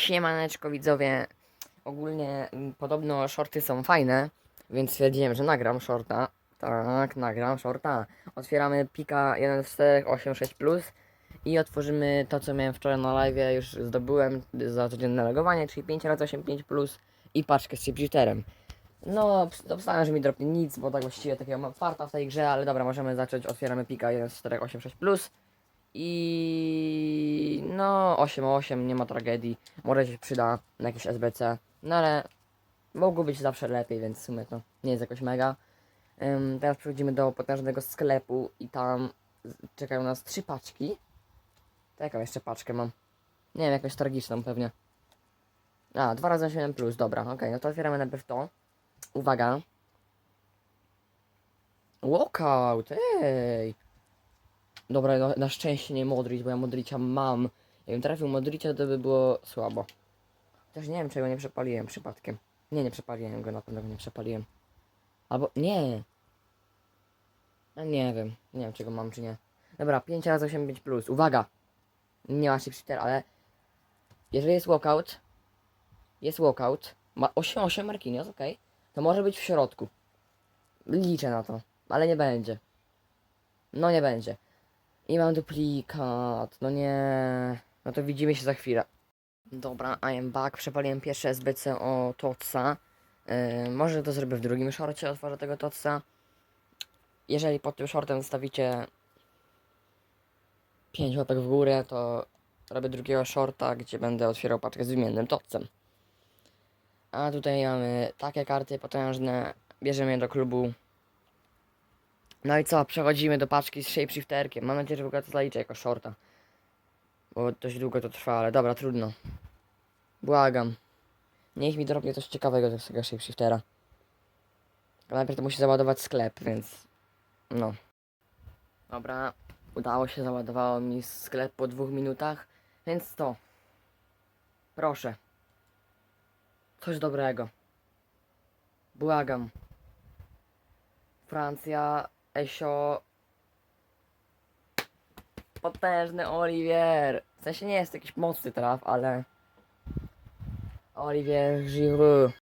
Siemaneczko widzowie. Ogólnie mm, podobno shorty są fajne, więc stwierdziłem, że nagram shorta. Tak, nagram shorta. Otwieramy pika 1.4.8.6 plus i otworzymy to, co miałem wczoraj na live. Już zdobyłem za codzienne logowanie, czyli 5 razy 8 5 plus i paczkę z chipshifterem. No, obstałem, że mi dropnie nic, bo tak właściwie takiego mam farta w tej grze, ale dobra, możemy zacząć. Otwieramy pika 1.4.8.6 plus. I no 8-8, nie ma tragedii. Może się przyda na jakieś SBC. No ale mogło być zawsze lepiej, więc w sumie to nie jest jakoś mega. Ym, teraz przechodzimy do potężnego sklepu i tam czekają nas trzy paczki. To jaką jeszcze paczkę mam? Nie wiem, jakąś tragiczną pewnie. A, 2 razy 7 plus, dobra, okej, no to otwieramy najpierw to. Uwaga. Walkout, ej! Dobra, na, na szczęście nie Modric, bo ja Modricia mam. Jakbym trafił Modricia, to by było słabo. Też nie wiem, czego nie przepaliłem przypadkiem. Nie, nie przepaliłem go, na pewno go nie przepaliłem. Albo, nie. No nie wiem, nie wiem czego mam czy nie. Dobra, 5 razy 8 5 plus. Uwaga! Nie ma shifter, ale jeżeli jest walkout, jest walkout, ma 8 8 Marquinhos, okej, to może być w środku. Liczę na to, ale nie będzie. No nie będzie. I mam duplikat, no nie. No to widzimy się za chwilę. Dobra, I am back. Przepaliłem pierwsze SBC o Totsa. Yy, może to zrobię w drugim shorcie, otworzę tego Totsa. Jeżeli pod tym shortem zostawicie 5 łapek w górę, to robię drugiego shorta, gdzie będę otwierał paczkę z wymiennym Totsem. A tutaj mamy takie karty potężne. Bierzemy je do klubu. No i co, przechodzimy do paczki z shapeshifterkiem. Mam nadzieję, że w ogóle to zaliczę jako shorta. Bo dość długo to trwa, ale dobra, trudno. Błagam. Niech mi dropnie coś ciekawego z tego shapeshiftera. Ale najpierw to musi załadować sklep, więc... No. Dobra, udało się, załadowało mi sklep po dwóch minutach, więc to. Proszę. Coś dobrego. Błagam. Francja, Esio. Potężny Olivier. W sensie nie jest jakiś mocny traf, ale. Olivier Giroud.